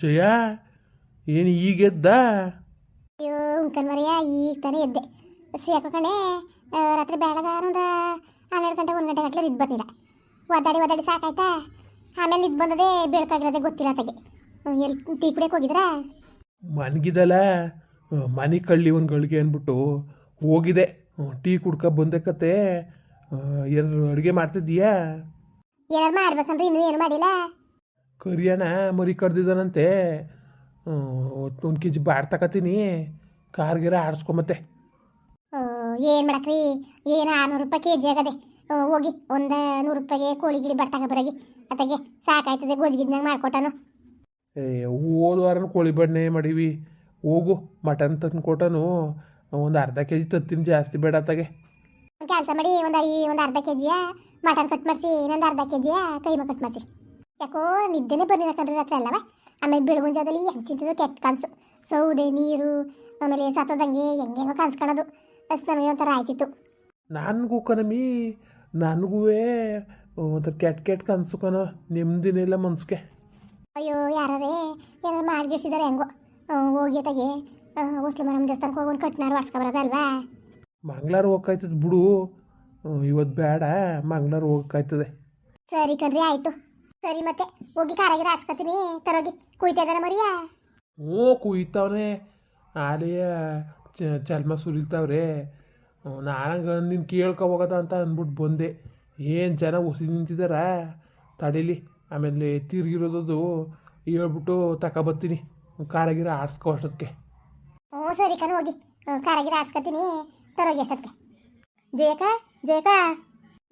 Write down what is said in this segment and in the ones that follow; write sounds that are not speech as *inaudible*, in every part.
ಜಯ ಏನು ಈಗೆದ್ದ? ಅಯ್ಯೋ ಉಂಕನ್ ಮರಿಯ ಈಗ ತಾನೇ ಎದ್ದೆ. ಸೇಕೋ ಕಣೆ ರಾತ್ರಿ ಬೆಳಗ್ಗೆ ಒಂದು ಹನ್ನೆರಡು ಗಂಟೆ ಒಂದು ಗಂಟೆ ಗಟ್ಟಲೆ ನಿದ್ದು ಬಂದಿಲ್ಲ ಒದ್ದಾಡಿ ಒದ್ದಾಡಿ ಸಾಕಾಯ್ತಾ? ಆಮೇಲೆ ನಿದ್ದು ಬಂದದೆ ಬೆಳಕಾಗಿರೋದೆ ಗೊತ್ತಿಲ್ಲ ತಗೆ ಎಲ್ಲಿ ಟೀ ಕುಡಿಯಕ್ಕೆ ಹೋಗಿದ್ರಾ? ಮನ್ಗಿದಲ್ಲ ಮನೆ ಕಳ್ಳಿ ಒಂದು ಗಳಿಗೆ ಅಂದ್ಬಿಟ್ಟು ಹೋಗಿದೆ. ಟೀ ಕುಡ್ಕ ಬಂದೆ ಕತೆ. ಏನಾರು ಅಡುಗೆ ಮಾಡ್ತಿದ್ದೀಯಾ? ಏನಾರು ಮಾಡ್ಬೇಕಂದ್ರೆ ಇನ್ನೂ ಏನು ಮಾಡಿಲ್ಲ. ಕರಿಯಣ ಮರಿ ಕಡ್ದಿದ್ದಾನಂತೆ ಒಂದು ಕೆ ಜಿ ಬಾಡ್ ತಕತೀನಿ. ಕಾರ್ಗಿರ ಆಡಿಸ್ಕೊಂಬತ್ತೆ ಏನು ಮಾಡಕ್ರಿ? ಏನು ಆರುನೂರು ರೂಪಾಯಿ ಕೆ ಜಿ ಆಗದೆ ಹೋಗಿ ಒಂದು ನೂರು ರೂಪಾಯಿಗೆ ಕೋಳಿ ಗಿಳಿ ಬರ್ತಾಗ ಬರಗಿ. ಅತ್ತಾಗೆ ಸಾಕಾಯ್ತದೆ ಗೊಜ್ಗಿದ್ನಾಗ ಮಾಡ್ಕೊಟ್ಟನು. ಏ ಹೋದ ವಾರನ ಕೋಳಿ ಬಣ್ಣ ಮಾಡೀವಿ. ಹೋಗು ಮಟನ್ ತಂದು ಕೊಟ್ಟನು. ಒಂದು ಅರ್ಧ ಕೆ ಜಿ ತತ್ತಿನ ಜಾಸ್ತಿ ಬೇಡ ಅತ್ತಾಗೆ. ಕೆಲಸ ಮಾಡಿ ಒಂದು ಒಂದು ಅರ್ಧ ಕೆ ಜಿಯ ಮಟನ್ ಕಟ್ ಮಾಡಿಸಿ ಇನ್ನೊಂದು ಅರ್ಧ ಕೆ ಜಿಯ ಕೈಮ ಕಟ್ ಮಾಡಿಸಿ. ಯಾಕೋ ನಿದ್ದೆನೇ ಬರ್ಲಿಲ್ಲ ಕಣ್ರಿ ರಾತ್ರಿ ಅಲ್ಲವ? ಆಮೇಲೆ ಬೆಳಗಿನ ಜಾವದಲ್ಲಿ ಹೆಂಗೆ ಕೆಟ್ಟ ಕನಸು. ಸೌದೆ ನೀರು ಆಮೇಲೆ ಸತ್ತದಂಗೆ ಹೆಂಗೆಂಗೋ ಕನ್ಸು ಕಾಣೋದು. ಅಷ್ಟು ನಮಗೆ ಒಂಥರ ಆಯ್ತಿತ್ತು. ನನಗೂ ಕಣಮಿ ನನಗೂ ಒಂಥರ ಕೆಟ್ಟ ಕೆಟ್ಟ ಕನಸು ಕಣ ನೆಮ್ಮದಿನಿಲ್ಲ ಮನ್ಸಿಗೆ. ಅಯ್ಯೋ ಯಾರೇ ಏನಾರು ಮಾಡ್ಗಿಸಿದಾರೆ ಹೆಂಗೋ. ಹೋಗಿ ತಗೆ ಹೊಸ್ಲು ಮರಮ್ ದೇವಸ್ಥಾನಕ್ಕೆ ಹೋಗಿ ಒಂದು ಕಟ್ನಾರು ಬರೋದಲ್ವಾ ಮಂಗ್ಳಾರ ಹೋಗ್ಕಾಯ್ತದ ಬಿಡು. ಇವತ್ತು ಬೇಡ ಮಂಗ್ಳಾರ ಹೋಗ್ಕಾಯ್ತದೆ. ಸರಿ ಕಣ್ರಿ ಆಯಿತು. ಸರಿ ಮತ್ತೆ ಹೋಗಿ ಕಾರಾಗಿರ ಆಡ್ಸ್ಕೊತೀನಿ ತರೋಗಿ. ಕುಯ್ತಾ ಮರಿಯ? ಮರಿಯಾ ಓ ಕುಯ್ತಾವನೆ. ಆಲೆಯ ಚಲ್ಮ ಸುರಿತಾವ್ರೆ. ನಾನಂಗೆ ನಿನ್ನ ಕೇಳ್ಕೊ ಹೋಗೋದ ಅಂತ ಅಂದ್ಬಿಟ್ಟು ಬಂದೆ. ಏನು ಜನ ಉಸಿ ನಿಂತಿದಾರ? ತಡೀಲಿ. ಆಮೇಲೆ ತಿರ್ಗಿರೋದದು ಹೇಳ್ಬಿಟ್ಟು ತಗೊಬತ್ತೀನಿ ಕಾರಾಗಿರ ಆಡ್ಸ್ಕೊ ಅಷ್ಟೊತ್ತಿಗೆ ಓ ಸರಿ ಕಣ ಹೋಗಿ. ಕಾರಾಗಿರ ಆಡ್ಸ್ಕೊತೀನಿ ತರೋಗಿ ಅಷ್ಟೊತ್ತಿಗೆ ಜಯಕ ಜಯಕ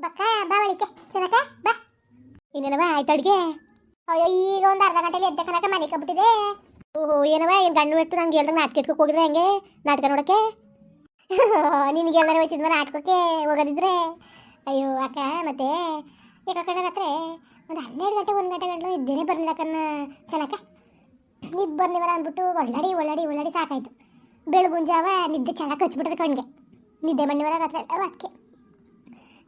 ಬಕ್ಕ ಬಾ ಬಳಿಕೆ ಚೆನ್ನಕ ಬಾ. ಇನ್ನೇನವ ಆಯ್ತು ಅಡ್ಗೆ? ಅಯ್ಯೋ, ಈಗ ಒಂದು ಅರ್ಧ ಗಂಟೆಲಿ ಎದ್ದ ಕನಕ ಮನೆ ಕಬ್ಬಿಟ್ಟಿದೆ ಓಹೋ ಏನವ ಏನು ಗಂಡು ಇಟ್ಟು ನಂಗೆ ಹೇಳ್ದಂಗೆ ನಾಟಕ ಇಟ್ಕೊಕ್ ಹೋಗಿದ್ರೆ ಹಂಗೆ? ನಾಟಕ ನೋಡಕ್ಕೆ? *laughs* ನಿನಗೆ ಎಲ್ಲರೂ ಹೋಯ್ತಿದ್ವ ನಾಟಕಕ್ಕೆ ಹೋಗೋದಿದ್ರೆ? ಅಯ್ಯೋ, ಅಕ್ಕ, ಮತ್ತೆ? ಯಾಕೆ ಕಣಕತ್ರೆ ಒಂದು ಹನ್ನೆರಡು ಗಂಟೆ, ಒಂದು ಗಂಟೆ ಗಂಟಲು ಇದ್ದೇನೆ ಬರಲಿಲ್ಲ ಕನ್ನ ಚೆನ್ನಕ ನಿದ್ದು ಬರ್ಲಿವಲ್ಲ ಅಂದ್ಬಿಟ್ಟು ಒಳ್ಳಾಡಿ, ಒಳ್ಳಡಿ, ಒಳ್ಳಾಡಿ ಸಾಕಾಯ್ತು. ಬೆಳಗುಂಜಾವ, ನಿದ್ದೆ ಚೆನ್ನಾಗಿ ಕಚ್ಬಿಟ್ಟದೆ ಕಣ್ಗೆ. ನಿದ್ದೆ ಬಂದಿವಲ್ಲ ರಾತ್ರಿ ಅದಕ್ಕೆ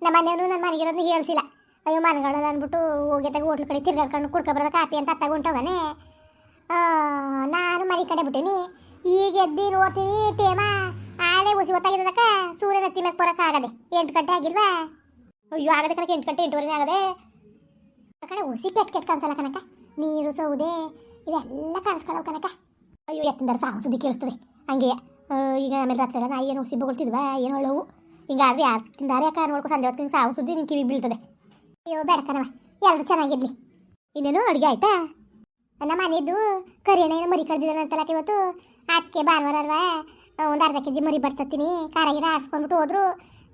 ನಮ್ಮ ಮನೆಯವರು ನನ್ನ ಮನೆಗಿರೋದು ಹೇಳ್ಸಿಲ್ಲ. ಅಯ್ಯೋ ಮನೆಗಳಲ್ಲ ಅಂದ್ಬಿಟ್ಟು ಹೋಗಿ ತಗ ಹೋಟ್ಲ್ ಕಡೆ ತಿರ್ಗಾಡ್ಕೊಂಡು ಕುಡ್ಕೊಬರೋದ ಕಾಫಿ ಅಂತ ಅತ್ತಾಗ ಹೊಂಟೋಗನೆ ನಾನು ಮನೆ ಕಡೆ ಬಿಟ್ಟಿನಿ. ಈಗ ಎದ್ದು ನೋಡ್ತೀನಿ ಟೇಮ ಆಲೆ ಉಸಿ ಹೊತ್ತಾಗಿದ್ದಕ್ಕ ಸೂರ್ಯನ ಹತ್ತಿ ಮ್ಯಾಗ ಆಗದೆ. ಎಂಟು ಗಂಟೆ ಆಗಿಲ್ವಾ? ಅಯ್ಯೋ, ಆಗದೆ ಕಣಕ್ಕೆ ಎಂಟು ಗಂಟೆ ಎಂಟುವರೆ ಆಗದೆ. ಆ ಕಡೆ ಉಸಿ ಕೆಟ್ಟ ಕೆಟ್ಟ ಕಾಣಿಸಲ್ಲ ಕನಕ ನೀರು, ಸೌದೆ, ಇವೆಲ್ಲ ಕಾಣಿಸ್ಕೊಳ್ಳೋ ಕನಕ ಅಯ್ಯೋ ಎತ್ತಂದ್ರೆ ಸಾವು ಸುದ್ದಿ ಕೇಳಿಸ್ತದೆ. ಹಂಗೆ ಈಗ ಆಮೇಲೆ ರಾತ್ರಿ ನಾಯಿ ಏನು ಉಸಿ ಬಗೊಳ್ತಿದ್ವಾ ಏನು ಹೇಳವು ಹಿಂಗಾದ್ರೆ ಯಾರು ತಿಂದಾರೆ ಯಾಕೆ ನೋಡ್ಕೊ, ಸಂಜೆ ಹೊತ್ತಿನ ಸಾವು ಸುದ್ದಿ ನಿನ್ ಕಿವಿ ಬೀಳ್ತದೆ. ಅಯ್ಯೋ, ಬೇಡ ಕಣವ ಎಲ್ಲರೂ ಚೆನ್ನಾಗಿರ್ಲಿ. ಇನ್ನೇನು ಅಡುಗೆ ಆಯ್ತಾ? ನಮ್ಮ ಮನೆಯದ್ದು ಕರಿಯಣ್ಣ ಏನೋ ಮರಿ ಕಡ್ದಿದ್ದಾನಂತಲ್ಲ ಇವತ್ತು. ಅದಕ್ಕೆ ಭಾನುವಾರ ಅಲ್ವಾ? ಒಂದು ಅರ್ಧ ಕೆ ಜಿ ಮರಿ ಬರ್ತತ್ತೀನಿ. ಕಾರಾಗಿರ ಆಡ್ಸ್ಕೊಂಡ್ಬಿಟ್ಟು ಹೋದ್ರು.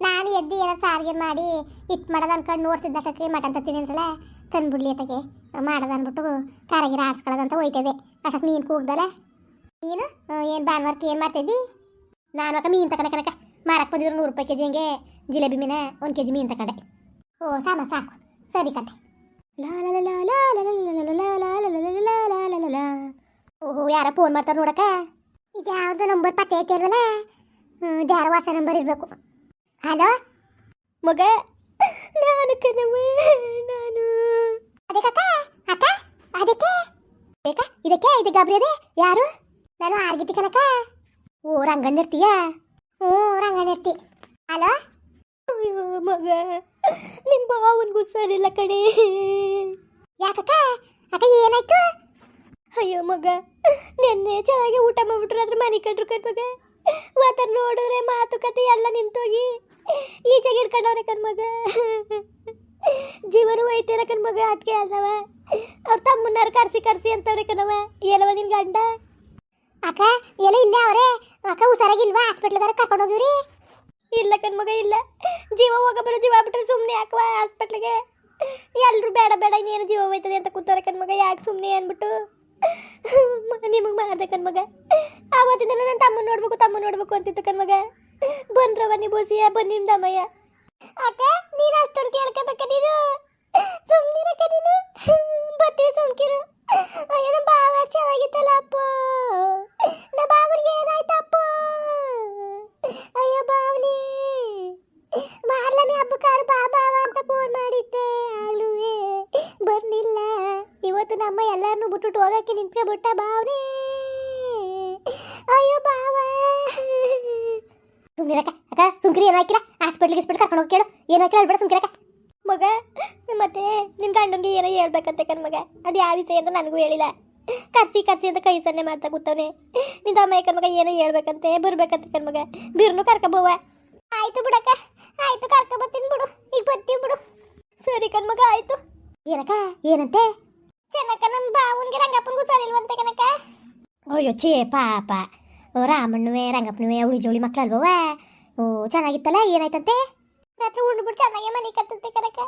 ನಾನು ಎದ್ದು ಏನೋ ಸಾರಿಗೆ ಮಾಡಿ ಇಟ್ಟು ಮಾಡೋದು ಅನ್ಕೊಂಡು ನೋಡ್ತಿದ್ದ ಅಷ್ಟಕ್ಕೆ ಮಟನ್ ತತ್ತೀನಿ ಅಂತಲ್ಲ ತಂದ್ಬಿಡ್ಲಿ ಅತ್ತಗೆ ಮಾಡೋದು ಅಂದ್ಬಿಟ್ಟು ಕಾರಾಗಿರ ಆರಿಸ್ಕೊಳ್ಳೋದಂತ ಹೋಯ್ತದೆ. ಅಷ್ಟಕ್ಕೆ ನೀನು ಕೂಗ್ದಲ್ಲ? ನೀನು? ಏನು ಭಾನುವಾರಕ್ಕೆ ಏನು ಮಾಡ್ತಿದ್ದಿ ನಾನು ಅಕ್ಕ ಮೀನು ತಕೊಂಡೆ ಕನಕ ಮಾರಕ್ಕೆ ಬಂದಿದ್ರು ನೂರು ರೂಪಾಯಿ ಕೆ ಜಿ ಹಂಗೆ. ಜಿಲೇಬಿ ಮೀನ, ಒಂದು ಕೆ ಜಿ ಮೀನು ತಕೊಂಡೆ. ಓ, ಸಾಮ, ಸಾಕು. ಸರಿ ಕತೆ ಓಹೋ ಯಾರ ಫೋನ್ ಮಾಡ್ತಾರೆ ನೋಡಕ ಇದು ಯಾವುದು ನಂಬರ್ ಪತ್ತೆ ಐತಿಲ್ವಲ್ಲ ಯಾರು ವಾಸ ನಂಬರ್ ಇರಬೇಕು ಹಲೋ ಮಗ ನಾನು ಕಣವ ನಾನು ಅದಕ್ಕ ಅಕ್ಕ ಅದಕ್ಕೆ ಬೇಕ ಇದಕ್ಕೆ ಇದು ಗಾಬರಿ ಅದೇ ಯಾರು ನಾನು ಆರ್ಗಿತಿ ಕನಕ ಓ ರಂಗಣ್ಣ ಇರ್ತೀಯಾ ಹ್ಞೂ ರಂಗಣ್ಣ ಇರ್ತಿ ಹಲೋ ಅಯ್ಯೋ ಮಗ. ನಿಮ್ಮ ಬಾವನ್ಗೂ ಸರಿಲ್ಲ ಕಣೆ. ಯಾಕಕ್ಕ? ಅಕ್ಕ ಏನಾಯ್ತು? ಅಯ್ಯೋ ಮಗ ನೆನ್ನೆ ಚೆನ್ನಾಗಿ ಊಟ ಮಾಡ್ಬಿಟ್ರು ಅದ್ರ ಮನೆ ಕಟ್ರು ಕಣ್ ಮಗ. ವಾತರ ನೋಡಿದ್ರೆ ಮಾತುಕತೆ ಎಲ್ಲ ನಿಂತೋಗಿ. ಈಚೆಗೆ ಹಿಡ್ಕೊಂಡವ್ರೆ ಕಣ್ ಮಗ. ಜೀವನ ಹೋಯ್ತಿಲ್ಲ ಮಗ ಅದಕ್ಕೆ ಅಲ್ಲವ. ಅವ್ರ ತಮ್ಮನ್ನಾರು ಕರ್ಸಿ ಕರ್ಸಿ ಅಂತವ್ರೆ ಕಣವ ಏನವ ನಿನ್ ಗಂಡ? ಅಕ್ಕ ಎಲ್ಲ ಇಲ್ಲ ಅವ್ರೆ. ಅಕ್ಕ ಹುಷಾರಾಗಿಲ್ವಾ? ಹಾಸ್ಪಿಟ್ಲ್ಗಾರ ಕರ್ಕೊಂಡು ಹೋಗಿವ್ರಿ? ಇಲ್ಲ ಕಣ್ ಮಗ, ಇಲ್ಲ. ಜೀವ ಹೋಗ ಬರೋ ಜೀವ ಬಿಟ್ರೆ ಸುಮ್ಮನೆ ಯಾಕವ ಹಾಸ್ಪಿಟ್ಲಿಗೆ ಎಲ್ಲರೂ ಬೇಡ ಬೇಡ, ಇನ್ನೇನು ಜೀವ ಹೋಯ್ತದೆ ಅಂತ ಕೂತಾರೆ ಕಣ್ ಮಗ, ಯಾಕೆ ಸುಮ್ಮನೆ ಅಂದ್ಬಿಟ್ಟು? ನಿಮಗೆ ಮಾಡ್ದೆ ಕಣ್ ಮಗ. ಆವತ್ತಿಂದ ನನ್ನ ತಮ್ಮ ನೋಡ್ಬೇಕು ತಮ್ಮ ನೋಡ್ಬೇಕು ಅಂತಿತ್ತು ಕಣ್ ಮಗ. ಬಂದ್ರವ ಬೋಸಿಯ ಬನ್ನಿಂದ ಅಮ್ಮಯ್ಯ. ಅಕ್ಕ ನೀನು ಅಷ್ಟೊಂದು ಕೇಳ್ಕೋಬೇಕ ನೀನು ಸುಮ್ಮನಿರಕ್ಕ ನೀನು ಬರ್ತೀವಿ ಸುಮ್ಕಿರು ಅಯ್ಯೋ ನಮ್ಮ ಬಾವ ಚೆನ್ನಾಗಿತ್ತಲ್ಲ ಅಪ್ಪ ನಮ್ಮ ಬಾವನಿಗೆ ಏನಾಯ್ತಪ್ಪ ಅಯ್ಯೋ ಬಾವನಿ ಮಾರ್ಲನೆ ಹಬ್ಬಕ್ಕಾರ ಬಾ ಬಾವ ಅಂತ ಫೋನ್ ಮಾಡಿದ್ದೆ ಆಳುವೆ ಬರ್ಲಿಲ್ಲ ಇವತ್ತು ನಮ್ಮ ಎಲ್ಲರನ್ನು ಬಿಟ್ಟು ಹೋಗಕ್ಕೆ ನಿಂತ್ಕೊಬಿಟ್ಟ ಬಾವನೇ ಅಯ್ಯೋ ಬಾವ ಸುಮ್ನಿರಕ್ಕ ಅಕ್ಕ. ಸುಮ್ಕಿರಿ ಏನು ಹಾಕಿಲ್ಲ? ಹಾಸ್ಪಿಟ್ಲಿಗೆ ಗಿಸ್ಪಿಟ್ ಕರ್ಕೊಂಡು ಹೋಗಿ ಕೇಳು. ಏನು ಹಾಕಿಲ್ಲ ಹೇಳ್ಬೇಡ ಸುಮ್ಕಿರಕ್ಕ ಮಗ ಮತ್ತೆ ನಿನ್ ಗಂಡಂಗೆ ಏನೋ ಹೇಳ್ಬೇಕಂತೆ ಕಣ್ ಮಗ. ಅದು ಯಾವ ವಿಷಯ ಅಂತ ನನಗೂ ಹೇಳಿಲ್ಲ. ಕರ್ಸಿ ಕರ್ಸಿ ಅಂತ ಕೈ ಸನ್ನೆ ಮಾಡ್ತಾ ಕೂತವನೆ. ನಿಂದ ಅಮ್ಮ ಕಣ್ ಮಗ ಏನೋ ಹೇಳ್ಬೇಕಂತೆ ಬರ್ಬೇಕಂತೆ ಕಣ್ ಮಗ. ಬಿರ್ನು ಕರ್ಕೊಬೋವ ಆಯ್ತು ಬಿಡಕ್ಕ ಆಯ್ತು ಕರ್ಕೊ ಬರ್ತೀನಿ ಬಿಡು. ಈಗ ಬರ್ತೀವಿ ಬಿಡು. ಸರಿ ಕಣ್ ಮಗ ಆಯ್ತು. ಏನಕ್ಕ ಏನಂತೆ? ಚೆನ್ನಕ್ಕ ನಮ್ಮ ಬಾವನ್ಗೆ ರಂಗಪ್ಪನಿಗೂ ಸರಿಲ್ವಂತ ಕನಕ ಅಯ್ಯೋ ಛೇ ಪಾಪ. ಓ, ರಾಮಣ್ಣುವೆ ರಂಗಪ್ಪನವೇ ಅವಳಿ ಜೋಳಿ ಮಕ್ಕಳಲ್ವವ ಓ ಚೆನ್ನಾಗಿತ್ತಲ್ಲ ಏನಾಯ್ತಂತೆ? ರಾತ್ರಿ ಉಂಡ್ಬಿಟ್ಟು ಚೆನ್ನಾಗೆ ಮನೆ ಕತ್ತಂತೆ ಕನಕ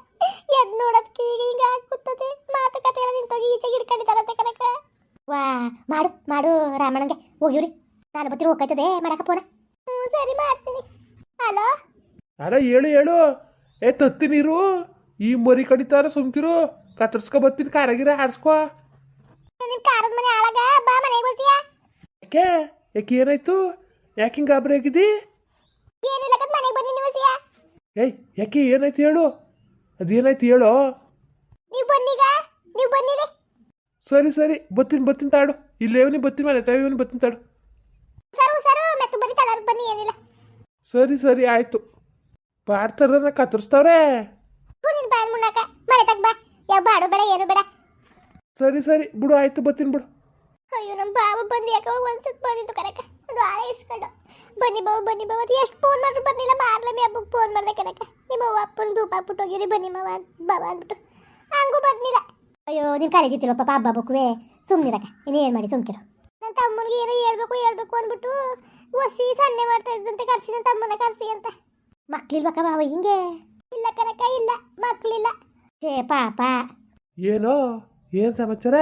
ಎದ್ ನೋಡೋದಕ್ಕೆ ಈಗ ಈಗ ಕೂತದೆ ಮಾತುಕತೆ ನಿಂತೋಗಿ ಈಚೆಗೆ ಹಿಡ್ಕೊಂಡಿದ್ದಾರಂತೆ ಕನಕ ವಾ ಮಾಡು ಮಾಡು ರಾಮಣ್ಣಂಗೆ. ಹೋಗಿವ್ರಿ ನಾನು ಬತ್ತೀನಿ ಹೋಗ್ತದೆ ಮಾಡಕ ಫೋನ. ಹ್ಞೂ ಸರಿ ಮಾಡ್ತೀನಿ. ಹಲೋ? ಅಲ್ಲ ಹೇಳು ಹೇಳು ಏ ತತ್ತಿ ನೀರು. ಈ ಮರಿ ಕಡಿತಾರ ಸುಮ್ಕಿರು ಕತ್ತರ್ಸ್ಕೊ ಬತ್ತೀನಿ ಕಾರಾಗಿರ ಆಡ್ಸ್ಕೊ. ಯಾಕೆ? ಯಾಕೆ ಏನಾಯ್ತು? ಯಾಕೆ ಹಿಂಗೆ ಗಾಬರಿ ಆಗಿದ್ದಿ ಏಯ್ ಯಾಕೆ ಏನಾಯ್ತು ಹೇಳು? ಅದೇನಾಯ್ತು ಹೇಳು? ಸರಿ ಸರಿ ಬತ್ತೀನಿ ಬತ್ತೀನಿ ತಾಡು. ಇಲ್ಲೇವನಿ ಬತ್ತೀನಿ ಮನೆ ತಾವನಿ ಬತ್ತೀನಿ ತಾಡು. ಸರು ಸರು ಮೆತ್ತು ಬನ್ನಿ ಬನ್ನಿ ಏನಿಲ್ಲ. ಸರಿ ಸರಿ ಆಯ್ತು. ಪಾಡ್ತಾರ ಕತ್ತರಿಸ್ತಾವ್ರೆ ಹೂ ನಿನ್ ಬಾಯಲ್ ಮುನ್ನಾಕ ಮನೆ ತಗ ಬಾ ಯಾವ ಬಾಡು ಬೇಡ ಏನು ಬೇಡ. ಸರಿ ಸರಿ ಬಿಡು ಆಯ್ತು ಬತ್ತೀನಿ ಬಿಡು. ಅಯ್ಯೋ ನಮ್ಮ ಬಾಬು ಬಂದು ಯಾಕೋ ಒಂದ್ಸತ್ ಬಂದಿತ್ತು ಕರಕ ಅದು ಆಳ ಇಸ್ಕೊಂಡು. ಬನ್ನಿ ಬಾವು ಬನ್ನಿ ಬಾವು ಅದು ಎಷ್ಟು ಫೋನ್ ಮಾಡ್ರು ಬಂದಿಲ್ಲ ಮಾರ್ಲಮಿ ಹಬ್ಬಕ್ಕೆ ಫೋನ್ ಮಾಡ್ದೆ ಕನಕ ನಿಮ್ಮ ಅವ್ವ ಅಪ್ಪನ ಧೂಪ ಹಾಕ್ಬಿಟ್ಟು ಹೋಗಿರಿ ಬನ್ನಿ ಮಾವ ಬಾಬಾ ಅಂದ್ಬಿಟ್ಟು. ಹಂಗೂ ಬಂದಿಲ್ಲ ಅಯ್ಯೋ ನೀನು ಕರೀತಿಲ್ವ ಪಾಪ ಹಬ್ಬ ಹಬ್ಬಕ್ಕೂ ಸುಮ್ಮನಿರಕ ಇನ್ನು ಏನು ಮಾಡಿ ಸುಮ್ಕಿರು. ನನ್ನ ತಮ್ಮನಿಗೆ ಏನೋ ಹೇಳ್ಬೇಕು ಹೇಳ್ಬೇಕು ಅಂದ್ಬಿಟ್ಟು ಒಸಿ ಸನ್ನೆ ಮಾಡ್ತಾ ಇದ್ದಂತೆ ಕರ್ಸಿ ನನ್ನ ತಮ್ಮನ ಕರ್ಸಿ ಅಂತ. ಮಕ್ಳಿಲ್ವಕ್ಕ ಬಾವ ಹಿಂಗೆ? ಇಲ್ಲ ಕನಕ ಇಲ್ಲ ಮಕ್ಳಿಲ್ಲ. ಛೇ ಪಾಪ. ಏನೋ ಏನು ಸಮಾಚಾರ?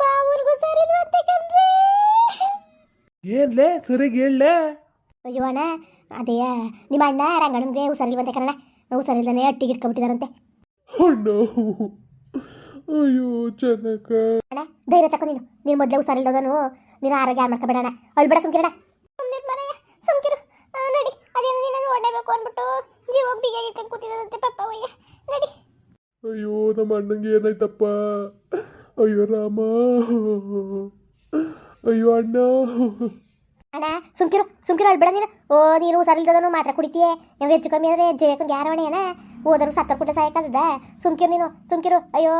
ಬಾವರ್ಗೂ ಸರಿ ಇಲ್ವಂತೆ ಕಣ್ರಿ ಏನ್ಲೇ ಸರಿಗೆ ಹೇಳಲೇ? ಅಯ್ಯೋ ಅಣ್ಣ ಅದೇ ನಿಮ್ಮ ಅಣ್ಣ ರಂಗಣ್ಣಂಗೆ ಹುಷಾರಿಲ್ವಂತೆ ಕಣ ಹುಷಾರಿಲ್ದಾನೆ ಅಟ್ಟಿಗೆ ಇಟ್ಕೊಂಡ್ಬಿಟ್ಟಿದಾರಂತೆ. ಅಣ್ಣ ಅಯ್ಯೋ ಚೆನ್ನಕ ಅಣ್ಣ ಧೈರ್ಯ ತಕೊ ನೀನು. ನೀನು ಮೊದಲೇ ಹುಷಾರಿಲ್ದವನು ನೀನು ಆರೋಗ್ಯ ಹಾಳು ಮಾಡ್ಕೊಬೇಡ ಅಣ್ಣ. ಅಳ್ಬೇಡ ಸುಮ್ಕಿರಣ ಸುಮ್ಮನೆ ಸುಮ್ಕಿರು. ನೋಡಿ ನಡಿ ಅದೇನು ನೀನು ನೋಡಬೇಕು ಅಂದ್ಬಿಟ್ಟು. ಜೀವ ಬಿಗಿಯಾಗಿ ಇಟ್ಕೊಂಡು ಕೂತಿದಂತೆ ಅಯ್ಯ ನಡಿ. ಅಯ್ಯೋ ನಮ್ಮ ಅಣ್ಣಂಗೆ ಏನಾಯ್ತಪ್ಪ? ಅಯ್ಯೋ ರಾಮ. ಅಯ್ಯೋ ಅಣ್ಣ. ಅಣ್ಣ ಸುಮ್ಕಿರು ಸುಮ್ಕಿರು ಅಳ್ಬೇಡ ನೀನು. ಓ ನೀನು ಸರಿಲ್ದದನು ಮಾತ್ರ ಕುಡಿತೀಯೇ. ನೀವು ಹೆಚ್ಚು ಕಮ್ಮಿ ಆದರೆ ಜಯಕ್ಕಂಗೆ ಯಾರು ಏನ ಹೋದರು ಸತ್ತ ಪುಟ್ಟ ಸಾಯಕ್ಕದ ಸುಮ್ಕಿರು ನೀನು ಸುಮ್ಕಿರು. ಅಯ್ಯೋ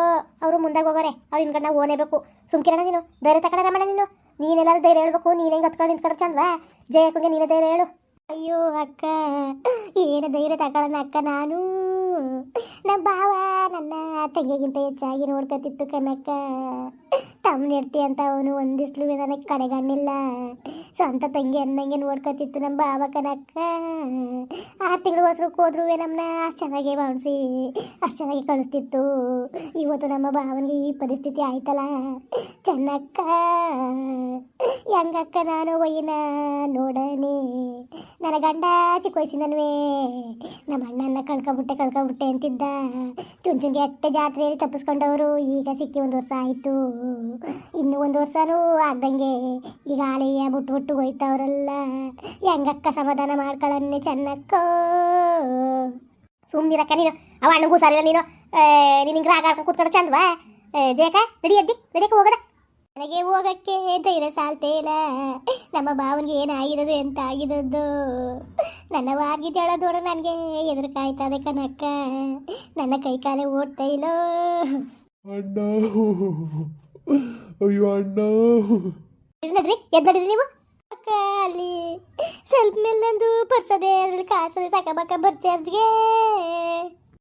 ಅವರು ಮುಂದಾಗ ಹೋಗೋರೆ. ಅವ್ರು ಇನ್ಕಂಡು ನಾವು ಓನೇಬೇಕು ಸುಮ್ಕಿರಣ ನೀನು ಧೈರ್ಯ ತಕಣ ರಮಣ ನೀನು. ನೀನೆಲ್ಲರೂ ಧೈರ್ಯ ಹೇಳ್ಬೇಕು ನೀನು ಹೆಂಗೆ ಹತ್ಕೊಂಡು ನಿಂತ್ಕೊಂಡ್ರೆ ಚಂದ್ವಾ? ಜಯಕ್ಕೆ ನೀನೇ ಧೈರ್ಯ ಹೇಳು. ಅಯ್ಯೋ ಅಕ್ಕ ಏನು ಧೈರ್ಯ ತಗೊಳ್ಳೋಣ ಅಕ್ಕ ನಾನು. ನಮ್ಮ ಭಾವ ನನ್ನ ತಂಗಿಗಿಂತ ಹೆಚ್ಚಾಗಿ ನೋಡ್ಕೊತಿತ್ತು ಕನಕ ತಮ್ಮನ ಇರ್ತಿ ಅಂತ ಅವನು ಒಂದಿಸ್ಲು ನನಗೆ ಕಡೆಗಣ್ಣಿಲ್ಲ ಸ್ವಂತ ತಂಗಿ ಅನ್ನಂಗೆ ನೋಡ್ಕೊತಿತ್ತು ನಮ್ಮ ಭಾವ ಕನಕ್ಕ ಆರು ತಿಂಗಳು ಹೊಸರು ಹೋದ್ರು ನಮ್ಮನ್ನ ಅಷ್ಟು ಚೆನ್ನಾಗಿ ಬಾಣಿಸಿ ಅಷ್ಟು ಚೆನ್ನಾಗಿ ಕಳಿಸ್ತಿತ್ತು ಇವತ್ತು ನಮ್ಮ ಭಾವನಿಗೆ ಈ ಪರಿಸ್ಥಿತಿ ಆಯ್ತಲ್ಲ. ಚೆನ್ನಕ್ಕ, ಹೆಂಗಕ್ಕ ನಾನು ಒಯ್ಯನ ನೋಡನೆ ನನ್ನ ಗಂಡ ಚಿಕ್ಕ ವಯಸ್ಸಿನನ್ವೇ ನಮ್ಮ ಅಣ್ಣನ ಕಳ್ಕೊಬಿಟ್ಟೆ ಕಳ್ಕೊಬಿಟ್ಟೆ ಅಂತಿದ್ದ. ಚುಂಚುಂಗೆ ಅಟ್ಟೆ ಜಾತ್ರೆಯಲ್ಲಿ ತಪ್ಪಿಸ್ಕೊಂಡವರು. ಈಗ ಸಿಕ್ಕಿ ಒಂದು ವರ್ಷ ಆಯಿತು. ಇನ್ನು ಒಂದು ವರ್ಷನೂ ಆಗ್ದಂಗೆ ಈಗ ಆಲೆಯ ಬಿಟ್ಟು ಬಿಟ್ಟು ಹೋಯ್ತವ್ರಲ್ಲ ಹೆಂಗಕ್ಕ ಸಮಾಧಾನ ಮಾಡ್ಕೊಳ್ಳನ್ನೇ ಚೆನ್ನಕ್ಕೋ. ಸುಮ್ಮನಿರಕ್ಕ ನೀನು, ಅವ ಅಣ್ಣಗೂ ಸರಿಲ್ಲ ನೀನು. ನೀನು ಹಿಂಗೆ ರಾಗ ಆಡ್ಕೊಂಡು ಕೂತ್ಕೊಂಡು ಚಂದವಾ ಜಯಕ ರೆಡಿ ಅದ್ದಿ ನಡಿಯಕ್ಕೆ ಹೋಗದ ನನಗೆ ಹೋಗಕ್ಕೆ ಧೈರ್ಯ ಸಾಲ್ತೇಲ. ನಮ್ಮ ಭಾವನಿಗೆ ಏನಾಗಿರೋದು ಎಂತ ಆಗಿರೋದು ನನ್ನ ವಾಗಿದ್ದಾಳ ದೂರ ನನಗೆ ಎದುರು ಕಾಯ್ತದೆ ಕನಕ್ಕ ನನ್ನ ಕೈ ಕಾಲೇ ಓಡ್ತಾ ಇಲ್ಲೋ. ಅಣ್ಣ. ಅಯ್ಯೋ ಅಣ್ಣ. ಎದ್ ನಡ್ರಿ ಎದ್ ನಡ್ರಿ ನೀವು. ಅಕ್ಕ ಅಲ್ಲಿ ಸ್ವಲ್ಪ ಮೇಲೆ ನಂದು ಬರ್ಸದೆ ಅದ್ರಲ್ಲಿ ಕಾಸದೆ ತಗೋಬೇಕ ಬರ್ಚಾರ್ಜ್ಗೆ.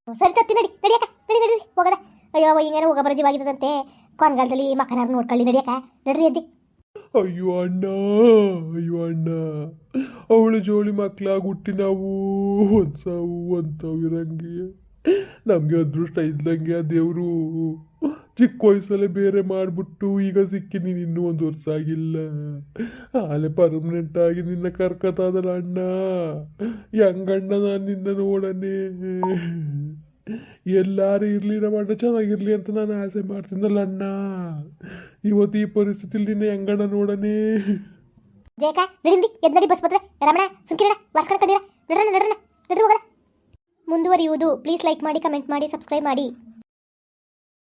ಸರಿ ತತ್ತಿ ನಡಿ ನಡಿಯಕ್ಕ ನಡಿ ನಡಿ ಹೋಗದ ಅಯ್ಯೋ ಅವ ಹಿಂಗಾರ ಹೋಗ ಬರೋ ಜೀವಾಗಿದ್ದದಂತೆ ಕೊನೆಗಾಲದಲ್ಲಿ ಮಕ್ಕನಾರು ನೋಡ್ಕೊಳ್ಳಿ ನಡಿಯಕ್ಕ ನಡ್ರಿ ಎದ್ದಿ. ಅಯ್ಯೋ ಅಣ್ಣ ಅಯ್ಯೋ ಅಣ್ಣ. ಅವಳು ಜೋಳಿ ಮಕ್ಳಾಗಿ ಹುಟ್ಟಿ ನಾವು ಒಂದು ಸಾವು ಅಂತ ಇರಂಗೆ. ನಮಗೆ ಅದೃಷ್ಟ ಇದ್ದಂಗೆ ಆ ದೇವರು. ಚಿಕ್ಕ ವಯಸ್ಸಲ್ಲೇ ಬೇರೆ ಮಾಡಿಬಿಟ್ಟು ಈಗ ಸಿಕ್ಕಿ ನೀನು ಇನ್ನೂ ಒಂದು ವರ್ಷ ಆಗಿಲ್ಲ. ಆಲೆ ಪರ್ಮನೆಂಟ್ ಆಗಿ ನಿನ್ನ ಕರ್ಕತಾದಲ್ಲ ಅಣ್ಣ. ಹೆಂಗಣ್ಣ ನಾನು ನಿನ್ನ ನೋಡನೆ? ಎಲ್ಲರೂ ಇರಲಿ ನಮ್ಮ ಅಣ್ಣ ಚೆನ್ನಾಗಿರ್ಲಿ ಅಂತ ನಾನು ಆಸೆ ಮಾಡ್ತೀನಲ್ಲ ಅಣ್ಣ. ಇವತ್ತು ಈ ಪರಿಸ್ಥಿತಿಲಿ ನಿನ್ನ ಹೆಂಗಣ್ಣ ನೋಡನೆ? ನಡಿ ಮುಂದುವರಿಯುವುದು. ಪ್ಲೀಸ್ ಲೈಕ್ ಮಾಡಿ, ಕಮೆಂಟ್ ಮಾಡಿ, ಸಬ್ಸ್ಕ್ರೈಬ್ ಮಾಡಿ.